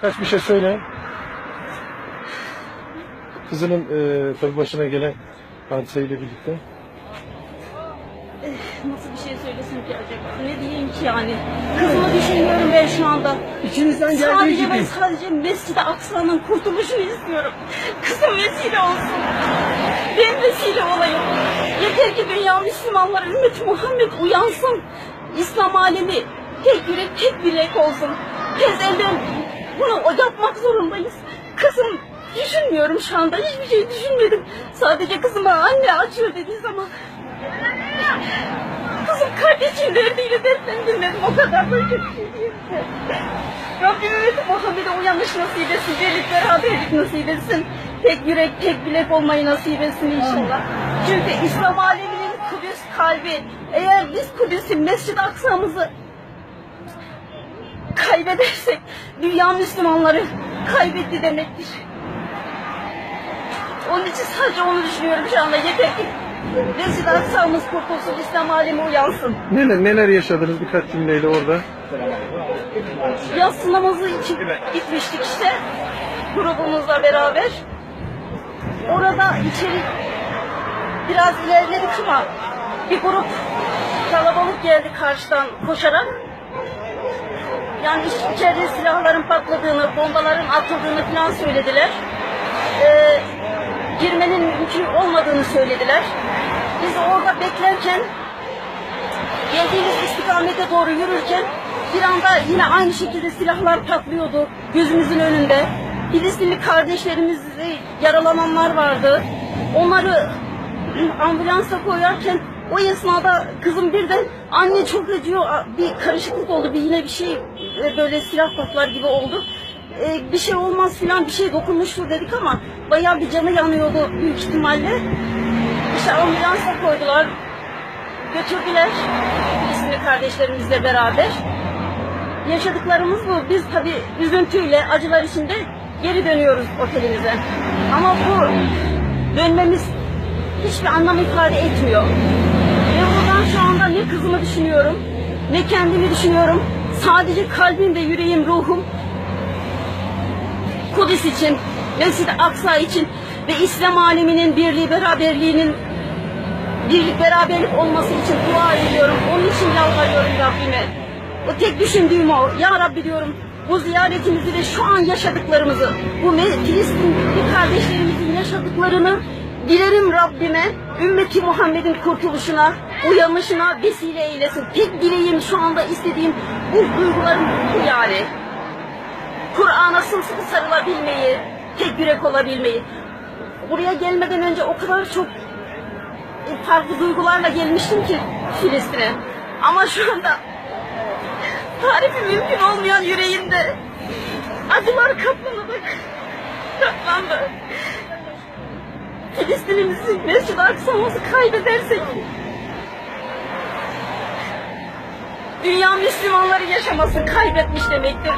Kaç bir şey söyle. Kızının e, tabii başına gelen hadiseyle birlikte. Nasıl bir şey söylesin ki acaba? Ne diyeyim ki yani? Kızımı düşünüyorum ben şu anda. İçinizden geldiği Sadece ben gibi. sadece Mescid-i Aksa'nın kurtuluşunu istiyorum. Kızım vesile olsun. Ben vesile olayım. Yeter ki dünya Müslümanları, ümmeti Muhammed uyansın. İslam alemi tek yürek, tek bilek olsun. Tez elden bunu yapmak zorundayız. Kızım düşünmüyorum şu anda. Hiçbir şey düşünmedim. Sadece kızıma anne açıyor dediği zaman Kızım kardeşim derdiyle dertlerini dinledim. O kadar böyle bir şey değil ki. Rabbim ümmeti Muhammed'e uyanış nasip etsin. Birlik beraberlik nasip etsin. Tek yürek, tek bilek olmayı nasip etsin inşallah. Çünkü İslam aleminin Kudüs kalbi. Eğer biz Kudüs'ü, Mescid-i Aksa'mızı kaybedersek dünya Müslümanları kaybetti demektir. Onun için sadece onu düşünüyorum şu anda. Yeter ki Mescid-i Aksa'mız kurtulsun, İslam alemi uyansın. Neler, neler yaşadınız birkaç cümleyle orada? Yaz sınavımızı için gitmiştik işte grubumuzla beraber. Orada içeri biraz ilerledik ama bir grup kalabalık geldi karşıdan koşarak. Yani iç- içeride silahların patladığını, bombaların atıldığını falan söylediler. Ee, girmenin mümkün olmadığını söylediler. Biz orada beklerken geldiğimiz istikamete doğru yürürken bir anda yine aynı şekilde silahlar patlıyordu gözümüzün önünde. Filistinli kardeşlerimiz yaralananlar vardı. Onları ambulansa koyarken o esnada kızım birden anne çok acıyor bir karışıklık oldu bir yine bir şey e, böyle silah patlar gibi oldu. E, bir şey olmaz filan bir şey dokunmuştur dedik ama bayağı bir canı yanıyordu büyük ihtimalle. İşte ambulansa koydular götürdüler Filistinli kardeşlerimizle beraber. Yaşadıklarımız bu. Biz tabi üzüntüyle, acılar içinde geri dönüyoruz otelimize. Ama bu dönmemiz hiçbir anlam ifade etmiyor. Buradan şu anda ne kızımı düşünüyorum, ne kendimi düşünüyorum. Sadece kalbim ve yüreğim, ruhum Kudüs için, Mescid-i Aksa için ve İslam aleminin birliği, beraberliğinin birlik beraberlik olması için dua ediyorum. Onun için yalvarıyorum Rabbime. O tek düşündüğüm o. Ya Rabbi diyorum bu ziyaretimizi ve şu an yaşadıklarımızı, bu Filistinli kardeşlerimizin yaşadıklarını dilerim Rabbime ümmeti Muhammed'in kurtuluşuna, uyanışına vesile eylesin. Tek dileğim şu anda istediğim bu duygularım bu yani. Kur'an'a sımsıkı sarılabilmeyi, tek yürek olabilmeyi. Buraya gelmeden önce o kadar çok farklı duygularla gelmiştim ki Filistin'e. Ama şu anda tarifi mümkün olmayan yüreğimde acılar kaplanarak katlandı. Filistin'imizi, Mescid-i Aksa'mızı kaybedersek dünya Müslümanları yaşaması kaybetmiş demektir.